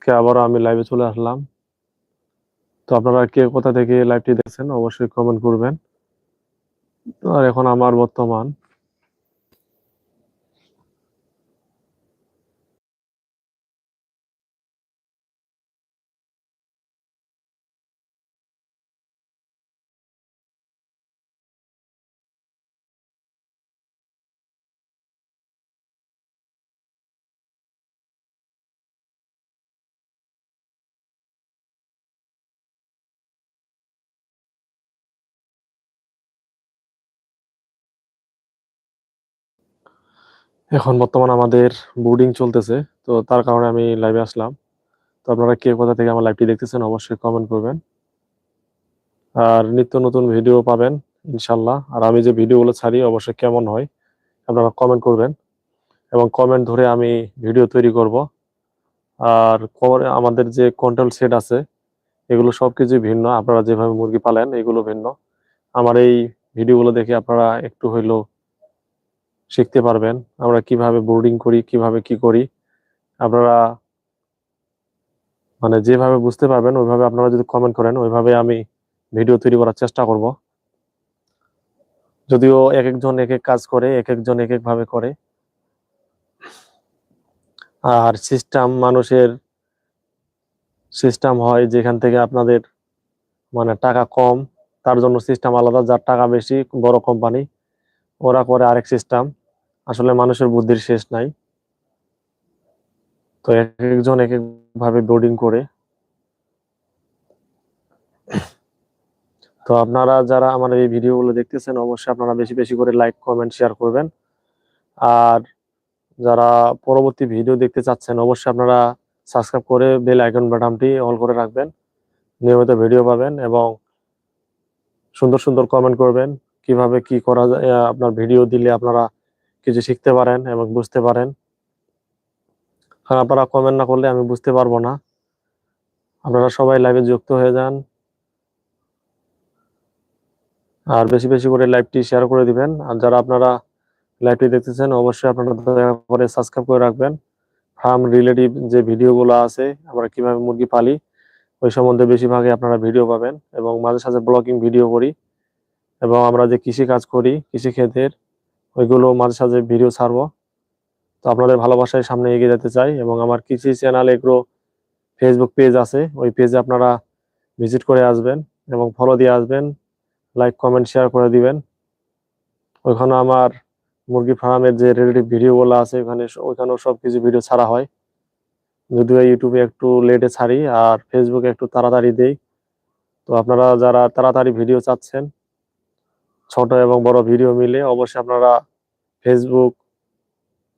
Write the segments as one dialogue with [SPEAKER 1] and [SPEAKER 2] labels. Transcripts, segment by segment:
[SPEAKER 1] আজকে আবারও আমি লাইভে চলে আসলাম। তো আপনারা কে কোথা থেকে লাইভটি দেখছেন, অবশ্যই কমেন্ট করবেন। আর এখন আমার বর্তমান এখন বর্তমান আমাদের বোর্ডিং চলতেছে, তো তার কারণে আমি লাইভে আসলাম। তো আপনারা কে কোথা থেকে আমার লাইভটি দেখতেছেন অবশ্যই কমেন্ট করবেন। আর নিত্য নতুন ভিডিও পাবেন, ইনশাল্লাহ। আর আমি যে ভিডিওগুলো ছাড়ি, অবশ্যই কেমন হয়, আপনারা কমেন্ট করবেন। এবং কমেন্ট ধরে আমি ভিডিও তৈরি করব। আর আমাদের যে কন্ট্রোল সেট আছে, এগুলো সবকিছু ভিন্ন। আপনারা যেভাবে মুরগি পালেন, এগুলো ভিন্ন। আমার এই ভিডিওগুলো দেখে আপনারা একটু হইলেও শিখতে পারবেন। আমরা কীভাবে বোর্ডিং করি, কীভাবে কি করি, আপনারা মানে যেভাবে বুঝতে পারবেন, ওইভাবে আপনারা যদি কমেন্ট করেন, ওইভাবে আমি ভিডিও তৈরি করার চেষ্টা করব। যদিও এক একজন এক এক কাজ করে, এক একজন এক এক ভাবে করে। আর সিস্টেম মানুষের সিস্টেম হয় যেখান থেকে আপনাদের মানে টাকা কম, তার জন্য সিস্টেম আলাদা। যার টাকা বেশি, বড় কোম্পানি ওরা করে আরেক সিস্টেম আসলে মানুষের বুদ্ধির শেষ নাই। তো এক একজন এক এক ভাবে বোর্ডিং করে। তো আপনারা যারা আমার এই ভিডিওগুলো দেখতেছেন, অবশ্যই আপনারা বেশি বেশি করে লাইক কমেন্ট শেয়ার করবেন। আর যারা পরবর্তী ভিডিও দেখতে চাচ্ছেন, অবশ্যই আপনারা সাবস্ক্রাইব করে বেল আইকন বাটনটি অল করে রাখবেন। নিয়মিত ভিডিও পাবেন এবং সুন্দর সুন্দর কমেন্ট করবেন। কীভাবে কি করা যায় আপনার ভিডিও দিলে আপনারা কিছু শিখতে পারেন এবং বুঝতে পারেন। কারণ আপনারা কমেন্ট না করলে আমি বুঝতে পারব না। আপনারা সবাই লাইভে যুক্ত হয়ে যান। আর বেশি বেশি করে লাইভটি শেয়ার করে দিবেন। আর যারা আপনারা লাইভটি দেখতেছেন, অবশ্যই আপনারা দয়া করে সাবস্ক্রাইব করে রাখবেন। ফার্ম রিলেটিভ যে ভিডিওগুলো আছে, আমরা কীভাবে মুরগি পালি, ওই সম্বন্ধে বেশিরভাগই আপনারা ভিডিও পাবেন। এবং মাঝে সাঝে ব্লগিং ভিডিও করি। এবং আমরা যে কৃষি কাজ করি কৃষি ক্ষেতের ওইগুলো মাঝে সাঝে ভিডিও ছাড়বো। তো আপনাদের ভালোবাসায় সামনে এগিয়ে যেতে চাই এবং আমার কৃষি চ্যানেল এগ্রো ফেসবুক পেজ আছে, ওই পেজে আপনারা ভিজিট করে আসবেন এবং ফলো দিয়ে আসবেন লাইক কমেন্ট শেয়ার করে দিবেন। ওইখানে আমার মুরগি ফার্মের যে রিলেটিভ ভিডিওগুলো আছে ওখানে ওইখানেও সব কিছু ভিডিও ছাড়া হয়। যদিও ইউটিউবে একটু লেটে ছাড়ি, আর ফেসবুকে একটু তাড়াতাড়ি দেই। তো আপনারা যারা তাড়াতাড়ি ভিডিও চাচ্ছেন ছোট এবং বড় ভিডিও মিলে অবশ্যই আপনারা ফেসবুক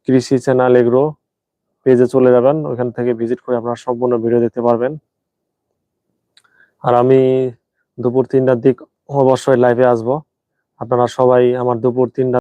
[SPEAKER 1] কৃষি চ্যানেল এগ্রো পেজে চলে যাবেন। ওখান থেকে ভিজিট করে আপনারা সম্পূর্ণ ভিডিও দেখতে পারবেন। আর আমি দুপুর তিনটার দিক অবশ্যই লাইভে আসব। আপনারা সবাই আমার দুপুর তিনটা